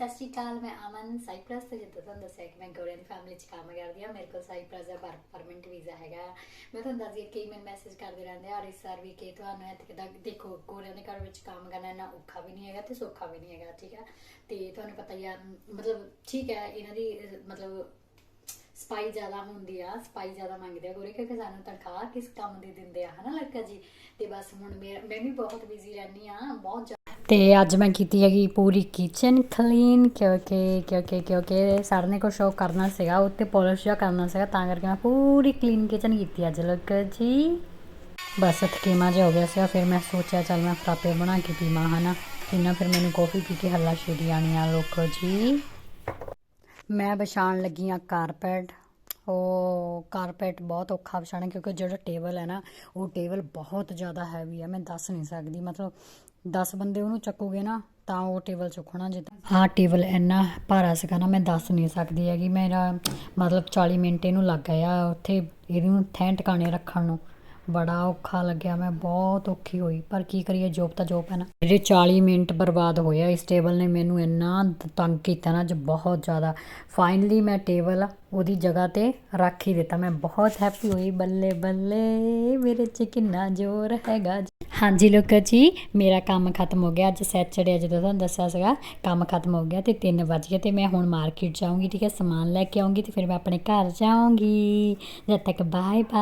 ਸਤਿ ਸ਼੍ਰੀ ਅਕਾਲ, ਮੈਂ ਅਮਨ ਸਾਈਪ੍ਰਸ ਤੋਂ ਜਿੱਦਾਂ ਤੁਹਾਨੂੰ ਦੱਸਿਆ ਕਿ ਮੈਂ ਗੋਰੀਅਨ ਫੈਮਿਲੀ 'ਚ ਕੰਮ ਕਰਦੀ ਹਾਂ। ਮੇਰੇ ਕੋਲ ਸਾਈਪ੍ਰਸ ਦਾ ਪਰਮਨੈਂਟ ਵੀਜ਼ਾ ਹੈਗਾ। ਮੈਂ ਤੁਹਾਨੂੰ ਦੱਸਦੀ ਹਾਂ ਮੈਨੂੰ ਮੈਸੇਜ ਕਰਦੇ ਰਹਿੰਦੇ ਆ ਰਿਸਰ ਵੀ ਕਿ ਤੁਹਾਨੂੰ ਇੱਥੇ ਕਿਦਾਂ ਦੇਖੋ ਗੋਰੀਅਨ ਦੇ ਘਰ ਵਿੱਚ ਕੰਮ ਕਰਨਾ ਨਾ ਔਖਾ ਵੀ ਨਹੀਂ ਹੈਗਾ ਤੇ ਸੌਖਾ ਵੀ ਨਹੀਂ ਹੈਗਾ, ਠੀਕ ਹੈ? ਤੇ ਤੁਹਾਨੂੰ ਪਤਾ ਹੀ ਆ, ਮਤਲਬ ਠੀਕ ਹੈ, ਇਹਨਾਂ ਦੀ, ਮਤਲਬ ਸਪਾਈ ਜ਼ਿਆਦਾ ਹੁੰਦੀ ਆ ਸਪਾਈ ਜ਼ਿਆਦਾ ਮੰਗਦੇ ਆ ਗੋਰੇ ਕਿਉਂਕਿ ਸਾਨੂੰ ਤਨਖਾਹ ਕਿਸ ਕੰਮ ਦੀ ਦਿੰਦੇ ਆ, ਹਨਾ ਲੜਕਾ ਜੀ? ਤੇ ਬਸ ਹੁਣ ਮੈਂ ਵੀ ਬਹੁਤ ਬਿਜ਼ੀ ਰਹਿੰਦੀ ਆ ਬਹੁਤ ਤੇ ਅੱਜ ਮੈਂ ਕੀਤੀ ਹੈਗੀ ਪੂਰੀ ਕਿਚਨ ਕਲੀਨ ਕਿਉਂਕਿ ਕਿਉਂਕਿ ਕਿਉਂਕਿ ਸਰ ਨੇ ਕੁਛ ਸ਼ੋਅ ਕਰਨਾ ਸੀਗਾ, ਉੱਤੇ ਪੋਲਿਸ਼ ਜਿਹਾ ਕਰਨਾ ਸੀਗਾ, ਤਾਂ ਕਰਕੇ ਮੈਂ ਪੂਰੀ ਕਲੀਨ ਕਿਚਨ ਕੀਤੀ ਅੱਜ ਲੋਕ ਜੀ। ਬਸ ਥਕੇਮਾ ਜਿਹਾ ਹੋ ਗਿਆ ਸੀਗਾ, ਫਿਰ ਮੈਂ ਸੋਚਿਆ ਚੱਲ ਮੈਂ ਫਰਾਪੇ ਬਣਾ ਕੇ ਪੀਵਾਂ, ਹਨਾ। ਕਿੰਨਾ ਫਿਰ ਮੈਨੂੰ ਕਾਫੀ ਪੀ ਕੇ ਹੱਲਾ ਸ਼ੇਰੀ ਆਣੀ ਆ ਲੋਕੋ ਜੀ। ਮੈਂ ਵਿਛਾਉਣ ਲੱਗੀ ਆ ਕਾਰਪੈਟ ਉਹ ਕਾਰਪੈਟ ਬਹੁਤ ਔਖਾ ਵਿਛਾਉਣਾ, ਕਿਉਂਕਿ ਜਿਹੜਾ ਟੇਬਲ ਹੈ ਨਾ, ਉਹ ਟੇਬਲ ਬਹੁਤ ਜ਼ਿਆਦਾ ਹੈਵੀ ਹੈ, ਮੈਂ ਦੱਸ ਨਹੀਂ ਸਕਦੀ। ਮਤਲਬ 10 ਬੰਦੇ ਉਹਨੂੰ ਚੱਕੋਗੇ ਨਾ, ਤਾਂ ਉਹ ਟੇਬਲ ਚੁੱਕਣਾ ਜਿੱਦਾਂ ਆਹ ਟੇਬਲ ਇੰਨਾ ਭਾਰਾ ਸੀਗਾ ਨਾ ਮੈਂ ਦੱਸ ਨਹੀਂ ਸਕਦੀ ਹੈਗੀ। ਮੇਰਾ ਮਤਲਬ 40 ਮਿੰਟ ਇਹਨੂੰ ਲੱਗ ਗਿਆ, ਉੱਥੇ ਇਹਨੂੰ ਥੈਂ ਟਿਕਾਣੇ ਰੱਖਣ ਨੂੰ। ਬੜਾ ਔਖਾ ਲੱਗਿਆ, ਮੈਂ ਬਹੁਤ ਔਖੀ ਹੋਈ। ਪਰ ਕੀ ਕਰੀਏ ਜੋਬ ਤਾਂ ਜੋਬ ਹੈ ਨਾ। ਜਿਹੜੇ 40 ਮਿੰਟ ਬਰਬਾਦ ਹੋਇਆ ਇਸ ਟੇਬਲ ਨੇ, ਮੈਨੂੰ ਇੰਨਾ ਤੰਗ ਕੀਤਾ ਨਾ, ਅੱਜ ਬਹੁਤ ਜ਼ਿਆਦਾ। ਫਾਈਨਲੀ ਮੈਂ ਟੇਬਲ ਉਹਦੀ ਜਗ੍ਹਾ ਤੇ ਰੱਖ ਹੀ ਦਿੱਤਾ। ਮੈਂ ਬਹੁਤ ਹੈਪੀ ਹੋਈ। ਬੱਲੇ ਬੱਲੇ, ਮੇਰੇ 'ਚ ਕਿੰਨਾ ਜ਼ੋਰ ਹੈਗਾ ਜੀ। ਹਾਂਜੀ ਲੋਕੋ ਜੀ, ਮੇਰਾ ਕੰਮ ਖਤਮ ਹੋ ਗਿਆ। ਅੱਜ ਸੈਚਰਡੇ ਜਦੋਂ ਤੁਹਾਨੂੰ ਦੱਸਿਆ ਸੀਗਾ, ਕੰਮ ਖਤਮ ਹੋ ਗਿਆ ਤੇ 3 ਵਜ ਗਏ ਤੇ ਮੈਂ ਹੁਣ ਮਾਰਕੀਟ ਜਾਊਂਗੀ, ਠੀਕ ਹੈ। ਸਮਾਨ ਲੈ ਕੇ ਆਉਂਗੀ ਤੇ ਫਿਰ ਮੈਂ ਆਪਣੇ ਘਰ ਜਾਊਂਗੀ। ਜਦ ਤੱਕ ਬਾਏ ਬਾਏ